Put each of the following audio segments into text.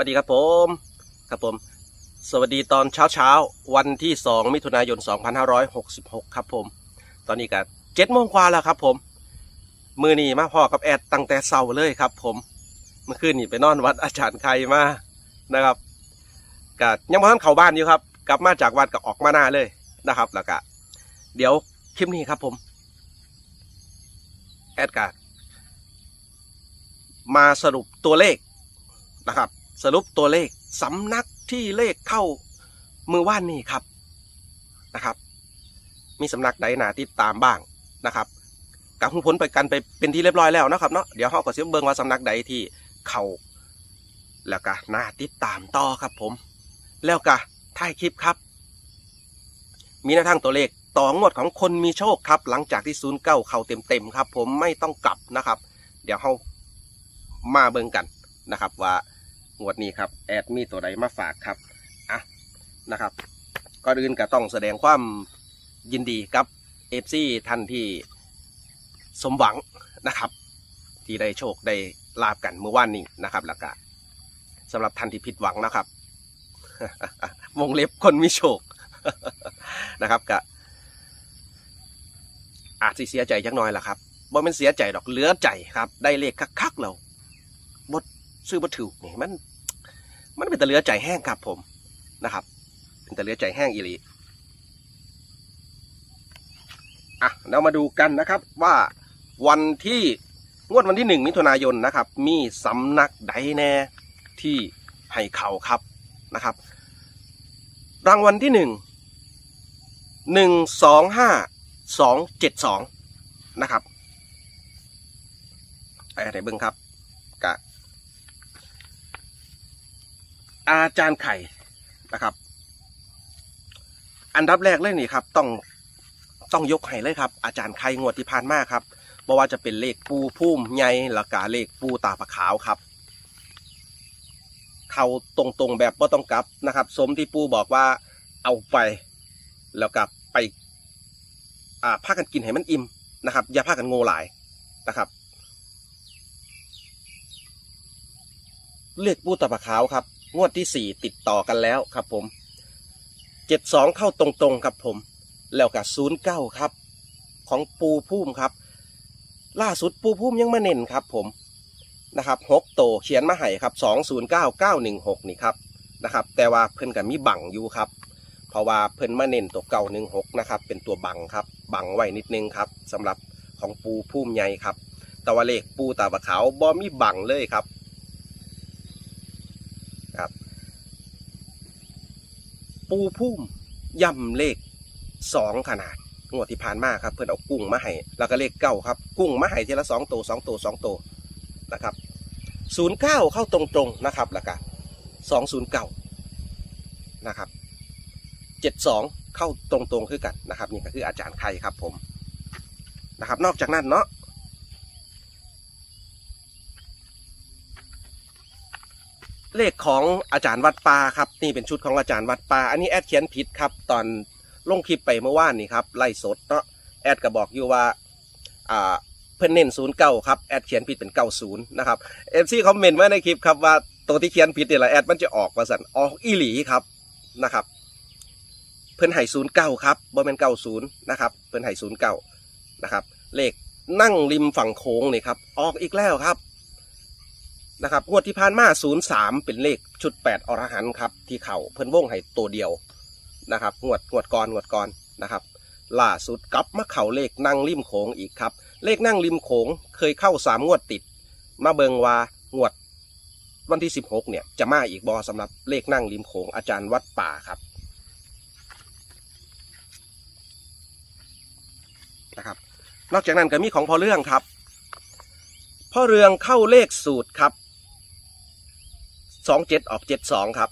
วัสดีครับผมครับผม สวัสดีตอนเช้าเช้าวันที่ 2 มิถุนายน 2566 ครับผม ตอนนี้ก็เจ็ดโมงกว่าแล้วครับผม มือนี่มาพ่อกับแอดตั้งแต่เช้าเลยครับผม เมื่อคืนนี่ไปนอนวัดอาจารย์ใครมานะครับก็ยังม่ทันเข้าบ้านอยู่ครับ กลับมาจากวัดก็ออกมาหน้าเลยนะครับแล้วก็เดี๋ยวคลิปนี้ครับผม แอดกามาสรุปตัวเลขนะครับ สรุปตัวเลขสำนักที่เลขเข้ามือว่านนี่ครับนะครับ มีสำนักใดหนาติดตามบ้างนะครับกับผลไปกันไปเป็นที่เรียบร้อยแล้วนะครับเนาะเดี๋ยวเขาก็จะเบิงว่าสำนักใดที่เขาแล้วก็น่าติดตามต่อครับผม แล้วก็ท้ายคลิปครับ มีแนวทางตัวเลขต่องวดของคนมีโชคครับ หลังจากที่ศูนย์เก้าเข้าเต็มๆครับ ผมไม่ต้องกลับนะครับ เดี๋ยวเขามาเบิงกันนะครับว่า งวดนี้ครับแอดมีตัวใดมาฝากครับอะนะครับก่อนอื่นก็ต้องแสดงความยินดีกับเอฟซีท่านที่สมหวังนะครับ ที่ได้โชคได้ลาบกันเมื่อวานนี้นะครับแล้วก็สำหรับท่านที่ผิดหวังนะครับวงเล็บคนมีโชคนะครับก็อาจจะเสียใจจักหน่อยล่ะครับบ่เป็นเสียใจดอกเหลือใจครับ ได้เลขคักๆเราบดซื้อบ่ถูกนี่มัน มันเป็นต่เลือใจแห้งครับผมนะครับ เป็นต่เลือใจแห้งอีหลีอะเรามาดูกันนะครับว่าวันที่งวดวันที่หนึ่งมิถุนายนนะครับ มีสำนักใดแน่ที่ให้เข่าครับนะครับ รางวัลที่หนึ่งหนึ่งสองห้าสองเจ็ดสองนะครับไอ้ไหนเบิ้งครับกะ อาจารย์ไข่นะครับ อันดับแรกเลยนี่ครับ ต้องต้องยกให้เลยครับ อาจารย์ไข่งวดที่ผ่านมาครับเพราะว่าจะเป็นเลขปูพุ่มใหญ่ละกาเลขปูตาปะขาวครับเข้าตรงๆแบบบ่ต้องกลับนะครับ สมที่ปูบอกว่าเอาไปแล้วกลับไปอ่าพากันกินให้มันอิ่มนะครับ อย่าพากันโง่หลายนะครับเลือกปูตะปะขาวครับ งวดที่สี่ติดต่อกันแล้วครับผมเจ็ดสองเข้าตรงๆครับผม แล้วกับศูนย์เก้าครับ ของปูพุ่มครับ ล่าสุดปูพุ่มยังมาเน้นครับผมนะครับหกโตเขียนมาให้ครับสองศูนย์เก้าเก้าหนึ่งหกนี่ครับนะครับ แต่ว่าเพิ่นกับมีบังอยู่ครับ เพราะว่าเพิ่นมาเน้นตัวเก่าหนึ่งหกนะครับเป็นตัวบังครับบังไว้นิดนึงครับสำหรับของปูพุ่มใหญ่ครับ แต่ว่าเลขปูตาปะขาวบ่มีบังเลยครับ ปูพุ่มย่ำเลขสองขนาดงวดที่ผ่านมาครับ เพื่อนเอากุ้งมาให้แล้วก็เลขเก้าครับ กุ้งมาให้ทีละสองตัวสองตัวสองตัวนะครับศูนย์เก้าเข้าตรงๆนะครับแล้วก็สองศูนย์เก้านะครับเจ็ดสองเข้าตรงๆคือกันนะครับนี่ก็คืออาจารย์ไข่ครับผมนะครับ นอกจากนั้นเนาะ เลขของอาจารย์วัดป่าครับนี่เป็นชุดของอาจารย์วัดป่าอันนี้แอดเขียนผิดครับ ตอนลงคลิปไปเมื่อวานนี่ครับไล่สดเนาะแอดก็บอกอยู่ว่าอ่าเพิ่นเน้นศูนย์เก้าครับแอดเขียนผิดเป็นเก้าศูนย์นะครับเอฟซีคอมเมนต์ไว้ในคลิปครับว่าตัวที่เขียนผิดเนี่ยแหละแอดมันจะออกมาสั่นออกอีหลีครับนะครับ เพิ่นให้ศูนย์เก้าครับบ่เป็นเก้าศูนย์นะครับเพิ่นให้ศูนย์เก้านะครับเลขนั่งริมฝั่งโค้งนี่ครับออกอีกแล้วครับ นะครับงวดที่ผ่านมา03เป็นเลขชุด8อรหันครับ ที่เข่าเพิ่นวงให้ตัวเดียวนะครับงวดงวดก่อนงวดก่อนนะครับ ล่าสุดกลับมาเข่าเลขนั่งริมโขงอีกครับ เลขนั่งริมโขงเคยเข้า3งวดติด มาเบิงว่างวดวันที่ 16 เนี่ยจะมาอีกบอสำหรับเลขนั่งริมโขงอาจารย์วัดป่าครับนะครับ นอกจากนั้นก็มีของพ่อเรื่องครับ พ่อเรืองเข้าเลขสูตรครับ สองเจ็ดออกเจ็ดสองครับ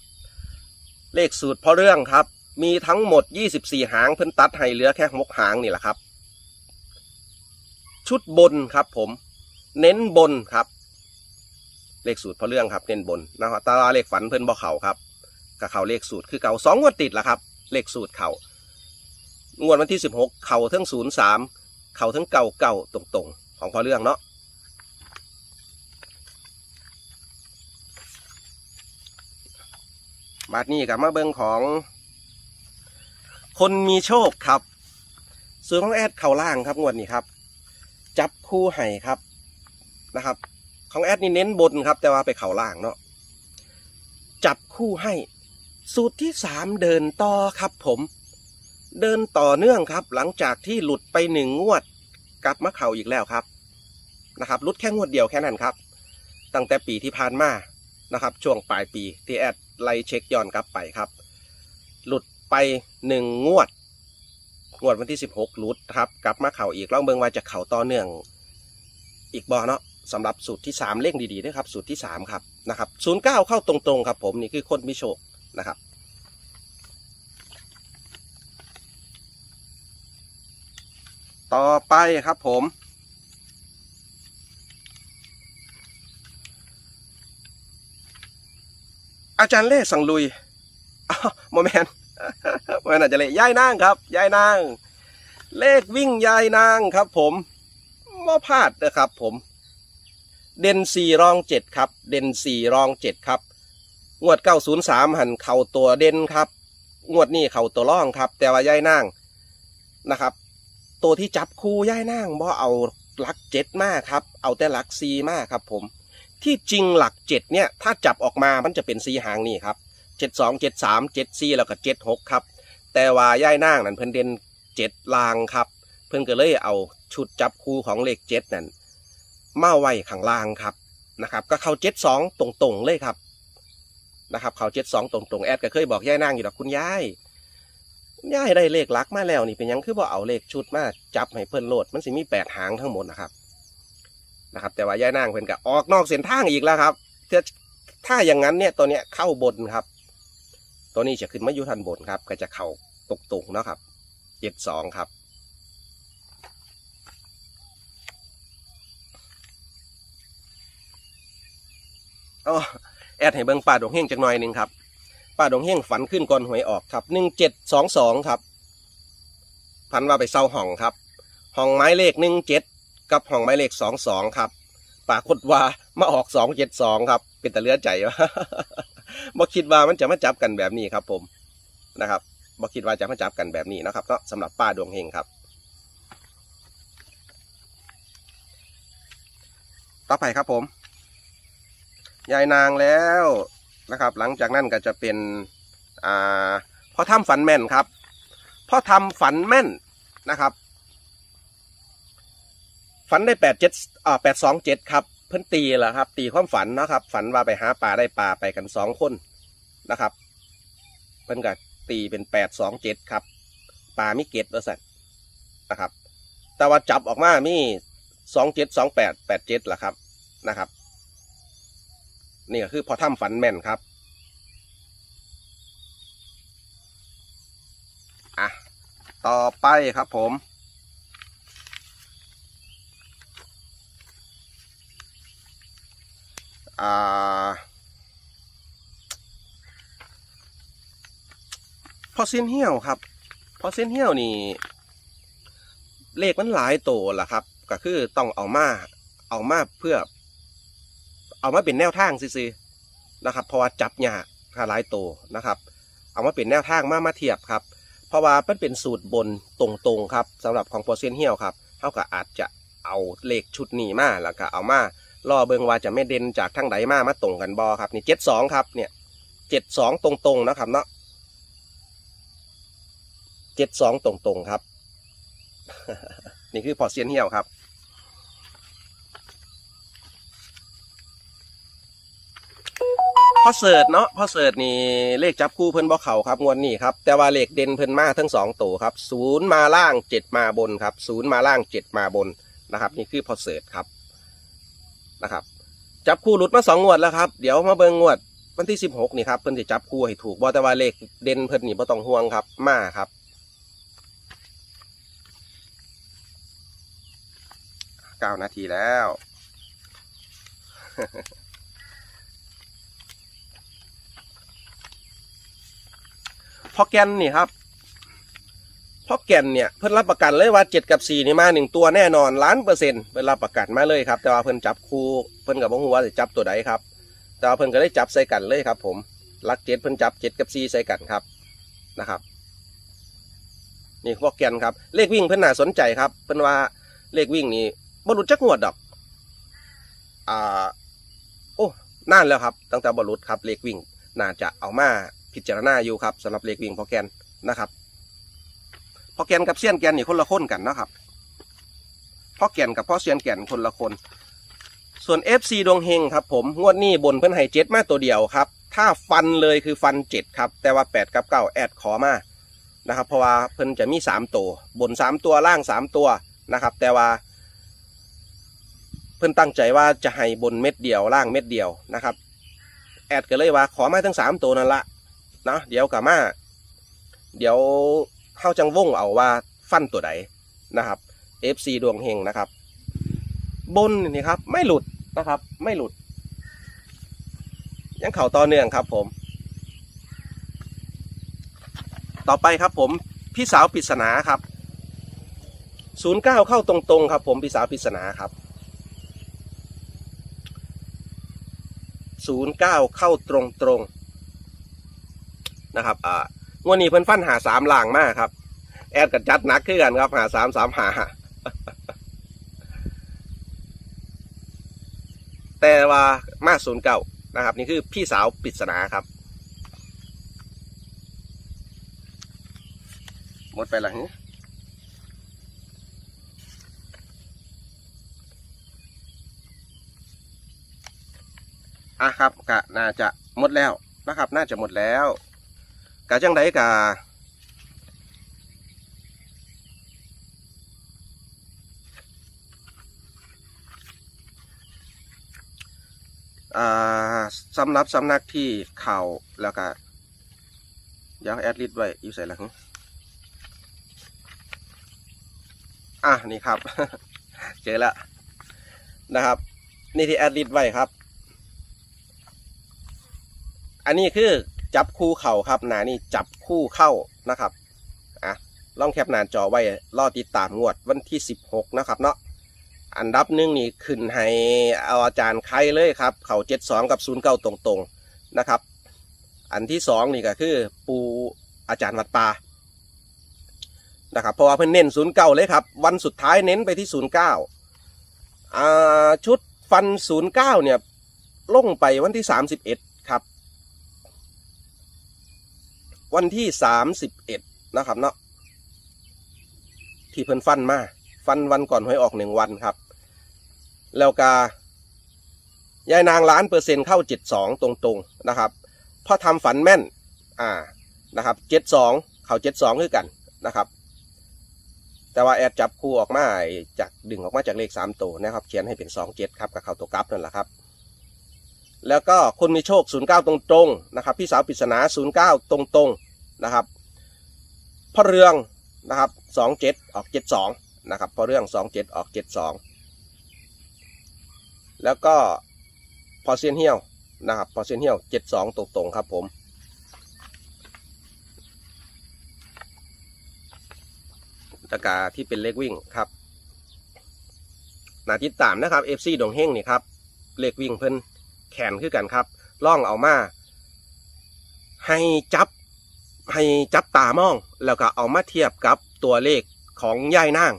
เลขสูตรพ่อเรื่องครับ มีทั้งหมดยี่สิบสี่หางเพิ่นตัดให้เหลือแค่หกหางนี่แหละครับ ชุดบนครับผม เน้นบนครับ เลขสูตรพ่อเรื่องครับ เน้นบนนะครับตาราเลขฝันเพิ่นบ่เขาครับกับเขาเลขสูตรคือเก่าสองงวดติดละครับ เลขสูตรเขางวดวันที่สิบหกเข่าทั้งศูนย์สามเข่าทั้งเก่าเก่าตรงๆ ของพ่อเรื่องเนาะ บาทนี้กับมาเบิงของ คนมีโชคครับส่วนของแอดเข่าล่างครับงวดนี้ครับ จับคู่ให้ครับนะครับ ของแอดนี่เน้นบนครับ แต่ว่าไปเข่าล่างเนาะจับคู่ให้ สูตรที่สามเดินต่อครับ ผม เดินต่อเนื่องครับ หลังจากที่หลุดไปหนึ่งงวดกลับมาเข่าอีกแล้วครับนะครับลุดแค่งวดเดียวแค่นั้นครับ ตั้งแต่ปีที่ผ่านมานะครับ ช่วงปลายปีที่แอด ไล่เช็คย้อนกลับไปครับ หลุดไปหนึ่งงวด งวดวันที่สิบหกหลุดครับ กลับมาเข่าอีกลองเบิงว่าจะเข่าต่อเนื่อง อีกบอเนาะสำหรับสูตรที่สามเล่งดีๆด้วยครับสูตรที่สามครับนะครับศูนย์เก้าเข้าตรงๆครับผมนี่คือคนมีโชคนะครับต่อไปครับผม อาจารย์เล่สั่งลุยโมเมนโมเมนอาจจะเล่ยายนางครับยายนาง เลขวิ่งยายนางครับ ผมม่พลาดนะครับ ผม เด่นสี่รองเจ็ดครับ เด่นสี่รองเจ็ดครับ งวดเก้าศูนย์สามหันเข่าตัวเด่นครับ งวดนี้เข่าตัวร่องครับ แต่ว่ายายนางนะครับ ตัวที่จับคู่ย่ายนางบ่เอาลักเจ็ดมากครับ เอาแต่ลักซีมากครับ ผม ที่จริงหลักเจ็ดเนี่ยถ้าจับออกมามันจะเป็นสีหางนี่ครับเจ็ดสองเจ็ดสามเจ็ดสี่แล้วก็เจ็ดหกครับ แต่ว่าย่ายนางนั่นเพิ่นเด่นเจ็ดลางครับ เพิ่นก็เลยเอาชุดจับคู่ของเลขเจ็ดนั่นมาไว้ข้างล่างครับนะครับ ก็เข้าเจ็ดสองตรงๆเลยครับนะครับ เข้าเจ็ดสองตรงๆแอดก็เคยบอกย่ายนางอยู่ดอกคุณยายย่ายได้เลขลักมาแล้วนี่เป็นยังคือบ่เอาเลขชุดมาจับให้เพิ่นโหลดมันสิมีแปดหางทั้งหมดนะครับ นะครับ แต่ว่าย่ายนางเพิ่นก็ออกนอกเส้นทางอีกแล้วครับถ้าถ้าอย่างนั้นเนี่ยตัวเนี้ยเข้าบนครับ ตัวนี้จะขึ้นมาอยู่ทันบนครับ ก็จะเข้าตกตุงเนาะครับเจ็ดสองครับอ๋อแอดให้เบิ่งป่าดงเฮงจักหน่อยหนึ่งครับป้าดงเฮงฝันขึ้นก่อนหวยออกครับหนึ่งเจ็ดสองสองครับฝันว่าไปเซาห้องครับห้องไม้เลขหนึ่งเจ็ด กับห้องไม้เลขสองสองครับปรากฏว่ามาออกสองเจ็ดสองครับ เป็นต่เลือใจวะบ่คิดว่ามันจะมาจับกันแบบนี้ครับ ผมนะครับบ่คิดว่าจะมาจับกันแบบนี้นะครับก็สำหรับป้าดวงเฮงครับ ต่อไปครับผม ยายนางแล้วนะครับ หลังจากนั้นก็จะเป็นอ่าพ่อทำฝันแม่นครับพ่อทำฝันแม่นนะครับ ฝันได้แปดเจ็ดอ่าแปดสองเจ็ดครับ เพิ่นตีแหละครับ ตีความฝันนะครับ ฝันว่าไปหาปลาได้ปลาไปกันสองคนนะครับ เพิ่นก็ตีเป็นแปดสองเจ็ดครับปลามีเกตว่าสัตนะครับ แต่ว่าจับออกมามีสองเจ็ดสองแปดแปดเจ็ดแหละครับนะครับ นี่ก็คือพอทำฝันแม่นครับอะต่อไปครับผม อ่า พอเส้นเหี้ยวครับ พอเส้นเหี้ยวนี่ เลขมันหลายโตล่ะครับ ก็คือต้องเอามา เอามาเพื่อ เอามาเป็นแนวทางซื่อๆนะครับ เพราะว่าจับยากถ้าหลายโตนะครับ เอามาเป็นแนวทางมามาเทียบครับ เพราะว่ามันเป็นสูตรบนตรงๆครับสำหรับของพอเซียนเฮียวครับเท่ากับอาจจะเอาเลขชุดนี้มาแล้วก็เอามา ล่อเบิงว่าจะไม่เด่นจากทางใดมามาตรงกันบอครับนี่เจ็ดสองครับเนี่ยเจ็ดสองตรงๆนะครับเนาะเจ็ดสองตรงๆครับ นี่คือพอเซียนเฮียวครับพอเสิร์ตเนาะพอเสิร์ตนี่เลขจับคู่เพิ่นบ่เข่าครับงวดนี้ครับแต่ว่าเลขเด่นเพิ่นมาทั้งสองตัวครับศูนย์มาล่างเจ็ดมาบนครับศูนย์มาล่างเจ็ดมาบนนะครับ นี่คือพอเสิร์ตครับ นะครับ จับคู่หลุดมาสองงวดแล้วครับ เดี๋ยวมาเบิ่งงวดวันที่สิบหกนี่ครับเพิ่นจะจับคู่ให้ถูกบ่แต่ว่าเลขเด่นเพิ่นนี่บ่ต้องห่วงครับ มาครับเก้านาทีแล้วพอแกนนี่ครับ พอแกนเนี่ยเพิ่นรับประกันเลยว่าเจ็ดกับสี่นี่มาหนึ่งตัวแน่นอนล้านเปอร์เซ็นต์เพิ่นรับประกันมาเลยครับ แต่ว่าเพิ่นจับคู่เพิ่นกับบ่ฮู้ว่าจะจับตัวใดครับ แต่ว่าเพิ่นก็ได้จับใส่กันเลยครับผมลักเจ็ดเพิ่นจับเจ็ดกับสี่ใส่กันครับนะครับ นี่พวกแกนครับ เลขวิ่งเพิ่นน่าสนใจครับเพิ่นว่าเลขวิ่งนี่บรรลุจักงวดดอก อ่า โอ้นานแล้วครับ ตั้งแต่บรรลุครับเลขวิ่ง น่าจะเอามาพิจารณาอยู่ครับสำหรับเลขวิ่งพอแกนนะครับ พอแกนกับเซียนแกนนี่คนละคนกันนะครับพ่อแกนกับพ่อเซียนแกนคนละคน ส่วน FC ดวงเฮงครับ ผมงวดนี้บนเพิ่นให้เจ็ดมาตัวเดียวครับ ถ้าฟันเลยคือฟันเจ็ดครับ แต่ว่าแปดกับเก้าแอดขอมานะครับ เพราะว่าเพิ่นจะมีสามตัว บนสามตัวล่างสามตัวนะครับ แต่ว่า เพิ่นตั้งใจว่าจะให้บนเม็ดเดียวล่างเม็ดเดียวนะครับ แอดก็เลยว่าขอมาทั้งสามตัวนั่นละนะเดี๋ยวกับมา เดี๋ยว เข้าจังวงเอาว่าฟันตัวไหนนะครับ FC ดวงเฮงนะครับ บนนี่ครับ ไม่หลุดนะครับ ไม่หลุด ยังเข่าต่อเนื่องครับผม ต่อไปครับผมพี่สาวปริศนาครับศูนย์เก้าเข้าตรงๆครับ ผมพี่สาวปริศนาครับศูนย์เก้าเข้าตรงๆนะครับอ่า วดนี้เพิ่นฟันหาสามล่างมากครับ แอดกับจัดหนักขึ้นกันครับหาสามสามหาแต่ว่ามาศูนย์เก่านะครับ นี่คือพี่สาวปริศนาครับหมดไปละหึอะครับกะน่าจะหมดแล้วนะครับ น่าจะหมดแล้ว กะจังไดกะสำหรับสำนักที่เข่าแล้วก็เดี๋ยวแอดลิสไว้อยู่ใส่หลังอะนี่ครับ เจอแล้วนะครับ นี่ที่แอดลิสไว้ครับ อันนี้คือ จับคู่เข่าครับหนานี่จับคู่เข้านะครับอะล่องแคปหน้าจอไว้รอติดตามงวดวันที่ 16 นะครับเนาะอันดับหนึ่งนี่ขึ้นให้เอาอาจารย์ใครเลยครับ เข่าเจ็ดสองกับศูนย์เก้าตรงๆนะครับ อันที่สองนี่ก็คือปูอาจารย์วัดปานะครับเพราะว่าเพิ่นเน้นศูนย์เก้าเลยครับ วันสุดท้ายเน้นไปที่ศูนย์เก้าอ่าชุดฟันศูนย์เก้าเนี่ยลงไปวันที่สามสิบเอ็ดครับ วันที่สามสิบเอ็ดนะครับเนาะที่เพิ่นฟันมาฟันวันก่อนหวยออกหนึ่งวันครับ แล้วกายายนางล้านเปอร์เซ็นต์เข้าเจ็ดสองตรงๆนะครับพอทำฝันแม่นอ่านะครับเจ็ดสองเขาเจ็ดสองคือกันนะครับ แต่ว่าแอดจับคู่ออกมาจากดึงออกมาจากเลขสามตัวนะครับ เขียนให้เป็นสองเจ็ดครับกับเขาตัวกลับนั่นแหละครับแล้วก็คนมีโชคศูนย์เก้าตรงๆนะครับ พี่สาวปริศนาศูนย์เก้าตรงๆ นะครับพ่อเรืองนะครับสองเจ็ดออกเจ็ดสองนะครับพอเรื่องสองเจ็ดออกเจ็ดสองแล้วก็พอเซียนเฮี้ยวนะครับพอเซียนเฮี้ยวเจ็ดสองตรงๆครับผมตะกาที่เป็นเลขวิ่งครับนาติดตามนะครับเอฟซีดงเฮงนี่ครับเลขวิ่งเพิ่นแขนคือกันครับล่องเอามา ให้จับ ให้จับตามอง แล้วก็เอามาเทียบกับตัวเลขของย่ายนาง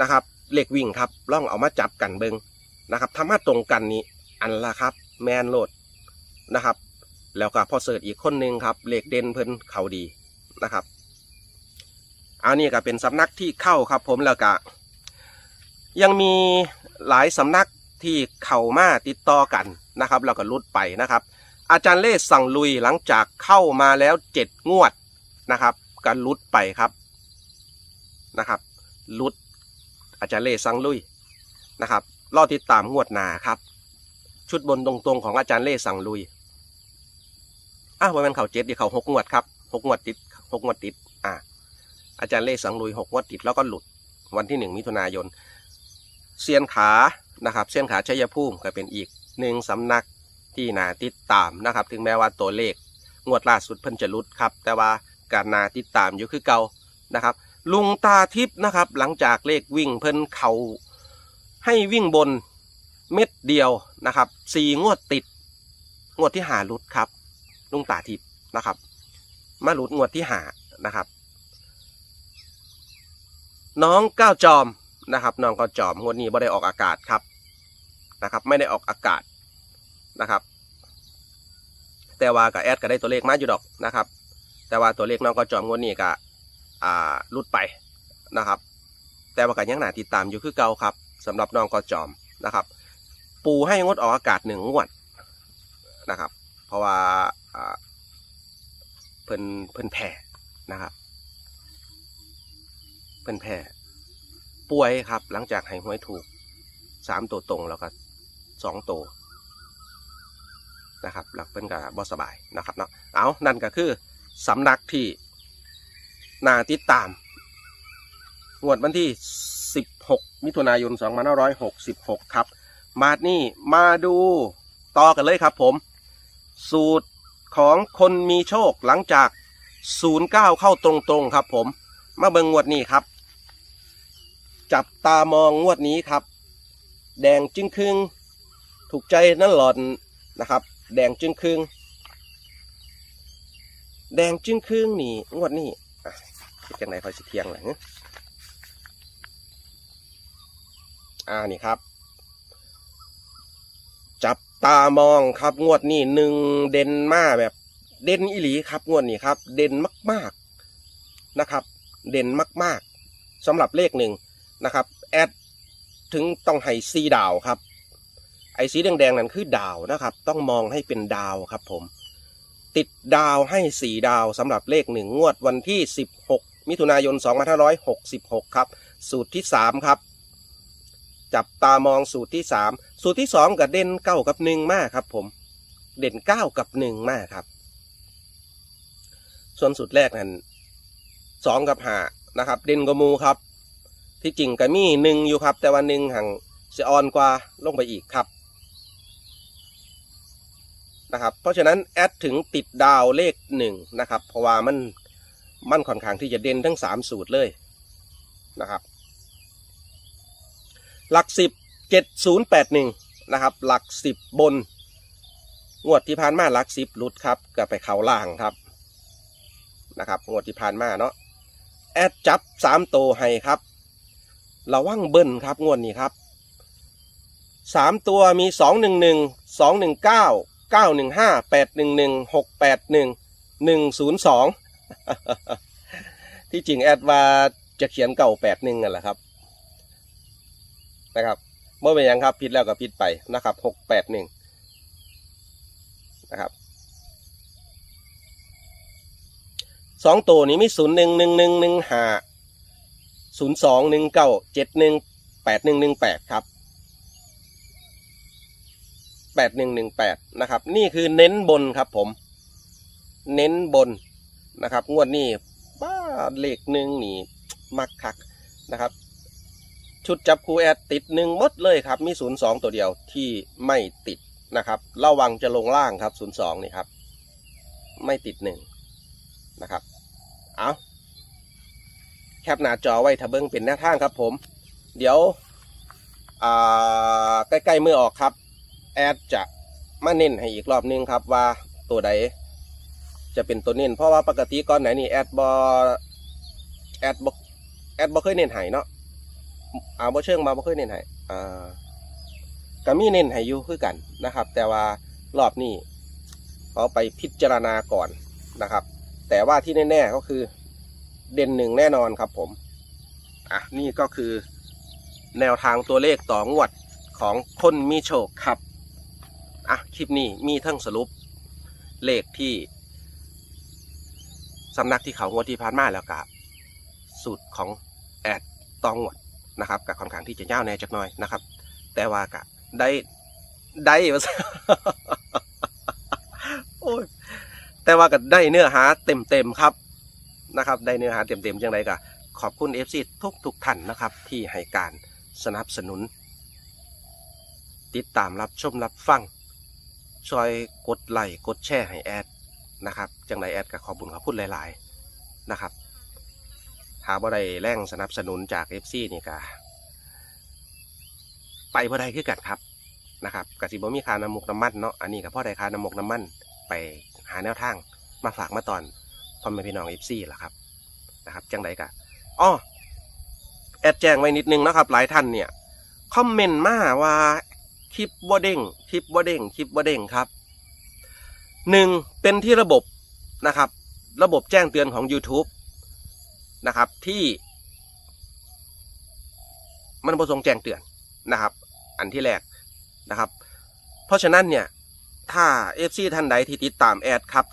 นะครับเลขวิ่งครับล่องเอามาจับกันเบิงนะครับทำมาตรงกันนี้อันละครับ แมนโหลดนะครับ แล้วก็พอเสิร์ชอีกคนหนึ่งครับเลขเด่นเพิ่นเขาดีนะครับอันนี้ก็เป็นสำนักที่เข้าครับ ผมแล้วก็ยังมีหลายสำนักที่เข้ามาติดต่อกันนะครับ แล้วก็ลุดไปนะครับ อาจารย์เล่สั่งลุยหลังจากเข้ามาแล้วเจ็ดงวดนะครับก็ลุดไปครับนะครับลุดอาจารย์เล่สั่งลุยนะครับรอติดตามงวดหนาครับ ชุดบนตรงๆของอาจารย์เล่สั่งลุยอ้าววันนั้นเขาเจ็ดดีเขาหกงวดครับหกงวดติดหกงวดติดอ่าอาจารย์เล่สั่งลุยหกงวดติดแล้วก็หลุดวันที่หนึ่งมิถุนายนเซียนขานะครับเซียนขาชัยภูมิก็เป็นอีกหนึ่งสำนัก ที่นาติดตามนะครับ ถึงแม้ว่าตัวเลขงวดล่าสุดเพิ่นจะลุดครับ แต่ว่าการนาติดตามอยู่คือเก่านะครับ ลุงตาทิพย์นะครับ หลังจากเลขวิ่งเพิ่นเขาให้วิ่งบนเม็ดเดียวนะครับสี่งวดติด งวดที่หาลุดครับ ลุงตาทิพย์นะครับ มาลุดงวดที่หานะครับ น้องก้าวจอมนะครับน้องก้าวจอมงวดนี้บ่ได้ออกอากาศครับนะครับ ไม่ได้ออกอากาศ นะครับ แต่ว่ากับแอดก็ได้ตัวเลขมาอยู่ดอกนะครับ แต่ว่าตัวเลขน้องก้าวจอมงวดนี้ก็อ่าลุดไปนะครับ แต่ว่ากันยังหนาติดตามอยู่คือเก่าครับสำหรับน้องก้าวจอมนะครับ ปูให้งดออกอากาศหนึ่งงวดนะครับ เพราะว่าเพิ่นเพิ่นแพ้นะครับ เพิ่นแพ้ป่วยครับ หลังจากให้หวยถูกสามตัวตรงแล้วก็สองตัว นะครับแล้วเพิ่นก็บ่สบายนะครับเนาะเอานั่นก็คือสำนักที่นาติดตามงวดวันที่ 16 มิถุนายน 2566 ครับ มาดนี่มาดูต่อกันเลยครับผม สูตรของคนมีโชคหลังจาก 09 เข้าตรงๆครับผม มาเบิงงวดนี้ครับ จับตามองงวดนี้ครับ แดงจึงครึ่งถูกใจนั่นหลอนนะครับ แดงจึงครึ่งแดงจึงครึ่งนี่งวดนี้อ่คิดจังไหนคอยสิเทียงหลังอ่านี่ครับ จับตามองครับงวดนี้หนึ่งเด่นมาแบบ เด่นอิหลีครับ งวดนี้ครับ เด่นมาก ๆนะครับ เด่นมาก ๆสำหรับเลขหนึ่งนะครับ แอดถึงต้องให้ซีดาวครับ ไอ้สีแดงๆนั่นคือดาวนะครับ ต้องมองให้เป็นดาวครับผม ติดดาวให้สีดาวสำหรับเลขหนึ่งงวดวันที่ 16 มิถุนายน 2566 ครับ สูตรที่สามครับ จับตามองสูตรที่สามสูตรที่สองกับเด่นเก้ากับหนึ่งมากครับผม เด่นเก้ากับหนึ่งมากครับ ส่วนสูตรแรกนั้นสองกับห้านะครับ เด่นกว่าหมูครับ ที่จริงก็มีหนึ่งอยู่ครับ แต่ว่าหนึ่งห่างจะอ่อนกว่าลงไปอีกครับ นะครับ เพราะฉะนั้นแอดถึงติดดาวเลขหนึ่งนะครับ เพราะว่ามันมันค่อนข้างที่จะเด่นทั้งสามสูตรเลยนะครับ หลักสิบเจ็ดศูนย์แปดหนึ่งนะครับ หลักสิบบน งวดที่ผ่านมาหลักสิบหลุดครับก็ไปเข่าล่างครับนะครับ งวดที่ผ่านมาเนาะแอดจับสามโตวให้ครับระวังเบิ้ลครับงวดนี้ครับสามตัวมีสองหนึ่งหนึ่งสองหนึ่งเก้า เก้าหนึ่งห้าแปดหนึ่งหนึ่งหกแปดหนึ่งหนึ่งศูนย์สองที่จริงแอดว่าจะเขียนเก่าแปดหนึ่งนั่นแหละครับ นะครับเมื่อเป็นยังครับผิดแล้วก็ผิดไปนะครับหกแปดหนึ่งนะครับสองตัวนี้มีศูนย์หนึ่งหนึ่งหนึ่งหนึ่งห้าศูนย์สองหนึ่งเก้าเจ็ดหนึ่งแปดหนึ่งหนึ่งแปดครับ แปดหนึ่งหนึ่งแปดนะครับนี่คือเน้นบนครับผม เน้นบนนะครับ งวดนี้บ้าเลขหนึ่งนี่มักคักนะครับ ชุดจับคูแอดติดหนึ่งหมดเลยครับ มีศูนย์สองตัวเดียวที่ไม่ติดนะครับระวังจะลงล่างครับศูนย์สองนี่ครับ ไม่ติดหนึ่งนะครับ เอาแคปหน้าจอไว้ถ้าเบิ้งเป็นแนวทางครับผม เดี๋ยวอ่าใกล้ๆมือออกครับ แอดจะมาเน้นให้อีกรอบนึงครับว่าตัวใดจะเป็นตัวเน้นเพราะว่าปกติก่อนไหนนี่แอดบอแอดบอแอดบอเคยเน้นให้เนาะอาบ่เชิงมาบ่เคยเน้นให้อ่าก็มีเน้นให้อยู่คือกันนะครับ แต่ว่ารอบนี้เขาไปพิจารณาก่อนนะครับ แต่ว่าที่แน่ๆก็คือ เด่นหนึ่งแน่นอนครับผมอะนี่ก็คือ แนวทางตัวเลขต่องวดของคนมีโชคครับ อะคลิปนี้มีทั้งสรุปเลขที่สำนักที่เขางวดที่ผ่านมาแล้วกับสูตรของแอดตองงวดนะครับกับค่อนข้างที่จะยาวแน่จักหน่อยนะครับ แต่ว่ากะได้ได้ว่าซะโอ้ยแต่ว่าก็ได้เนื้อหาเต็มเต็มๆครับนะครับ ได้เนื้อหาเต็มเต็มๆจังไรก็ขอบคุณ FC ทุกทุกท่านนะครับ ที่ให้การสนับสนุน ติดตามรับชมรับฟัง ช่วยกดไลค์กดแชร์ให้แอดนะครับจังไรแอดก็ขอบุญขอบคุณหลาย ๆนะครับ หาบ่ได้แรงสนับสนุนจาก FC นี่ก็ไปบ่ได้คือกันครับนะครับกสิบ่มีคาน้ำมุกน้ำมันเนาะอันนี้ก็พอได้คาน้ำมุกน้ำมันไปหาแนวทางมาฝากมาตอนพ่อแม่พี่น้องเอฟซีล่ะครับนะครับจังไดกะอ้อแอดแจ้งไว้นิดนึงนะครับหลายท่านเนี่ยคอมเมนต์มาว่า คลิปบ่เด้งคลิปบ่เด้งคลิปบ่เด้งครับหนึ่งเป็นที่ระบบนะครับ ระบบแจ้งเตือนของ YouTube นะครับ ที่ มันประสงค์แจ้งเตือนนะครับ อันที่แรกนะครับ เพราะฉะนั้นเนี่ย ถ้าเอฟซีท่านใดที่ติดตามแอดครับ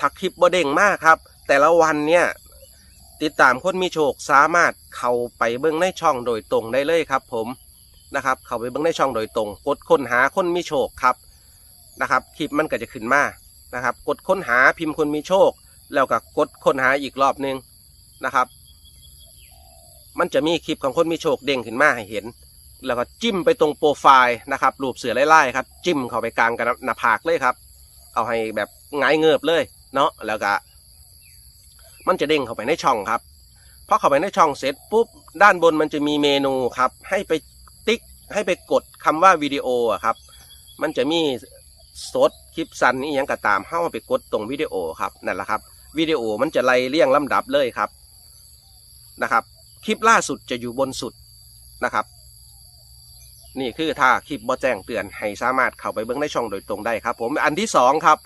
ทักคลิปบ่เด้งมากครับ แต่ละวันเนี่ยติดตามคนมีโชคสามารถเข้าไปเบิ้องในช่องโดยตรงได้เลยครับผม นะครับ เข้าไปเบิ้งในช่องโดยตรง กดค้นหาคนมีโชคครับนะครับคลิปมันก็จะขึ้นมานะครับ กดค้นหาพิมพ์คนมีโชค แล้วก็กดค้นหาอีกรอบนึงนะครับ มันจะมีคลิปของคนมีโชคเด้งขึ้นมาให้เห็น แล้วก็จิ้มไปตรงโปรไฟล์นะครับรูปเสือไล่ๆครับ จิ้มเข้าไปกลางกันหน้าผากเลยครับ เอาให้แบบหงายเงือบเลยเนาะแล้วก็มันจะเด้งเข้าไปในช่องครับพอเข้าไปในช่องเสร็จปุ๊บด้านบนมันจะมีเมนูครับ ให้ไป ให้ไปกดคำว่าวิดีโออะครับ มันจะมีสดคลิปสั้นนี่ยังก็ตามเข้าไปกดตรงวิดีโอครับนั่นแหละครับวิดีโอมันจะไล่เรียงลำดับเลยครับนะครับ คลิปล่าสุดจะอยู่บนสุดนะครับ นี่คือถ้าคลิปบ่แจ้งเตือนให้สามารถเข้าไปเบื้องในช่องโดยตรงได้ครับ ผมอันที่สองครับ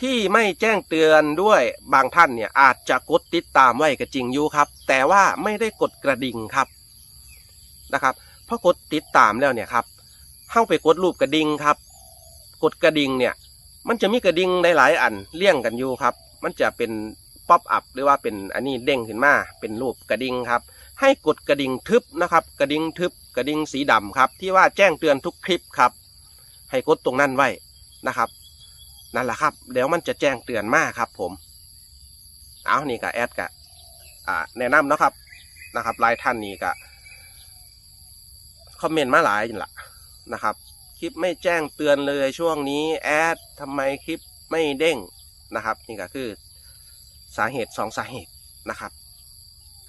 ที่ไม่แจ้งเตือนด้วยบางท่านเนี่ยอาจจะกดติดตามไว้ก็จริงอยู่ครับ แต่ว่าไม่ได้กดกระดิ่งครับนะครับ พราะกดติดตามแล้วเนี่ยครับเข้าไปกดรูปกระดิ่งครับ กดกระดิ่งเนี่ยมันจะมีกระดิ่งหลายๆอันเลี่ยงกันอยู่ครับ มันจะเป็นป๊อปอัพหรือว่าเป็นอันนี้เด้งขึ้นมาเป็นรูปกระดิ่งครับ ให้กดกระดิ่งทึบนะครับ กระดิ่งทึบกระดิ่งสีดำครับ ที่ว่าแจ้งเตือนทุกคลิปครับ ให้กดตรงนั้นไว้นะครับนั่นแหละครับเดี๋ยวมันจะแจ้งเตือนมากครับ ผม เอานี่ก็แอดกะอ่าแนะนำนะครับนะครับลายท่านนี่ก็ คอมเมนต์มาหลายนี่ละนะครับ คลิปไม่แจ้งเตือนเลยช่วงนี้แอดทำไมคลิปไม่เด้งนะครับ นี่ก็คือสาเหตุสองสาเหตุนะครับ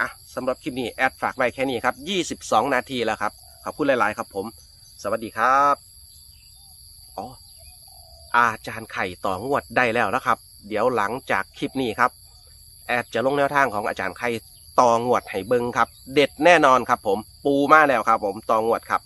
อะสำหรับคลิปนี้แอดฝากไว้แค่นี้ครับ 22 นาทีแล้วครับ ขอบคุณหลาย ๆ ครับผม สวัสดีครับอ๋ออาจารย์ไข่ต่องวดได้แล้วนะครับ เดี๋ยวหลังจากคลิปนี้ครับ แอดจะลงแนวทางของอาจารย์ไข่ ตองวดให้เบิงครับ เด็ดแน่นอนครับผมปูมาแล้วครับผมตองวดครับ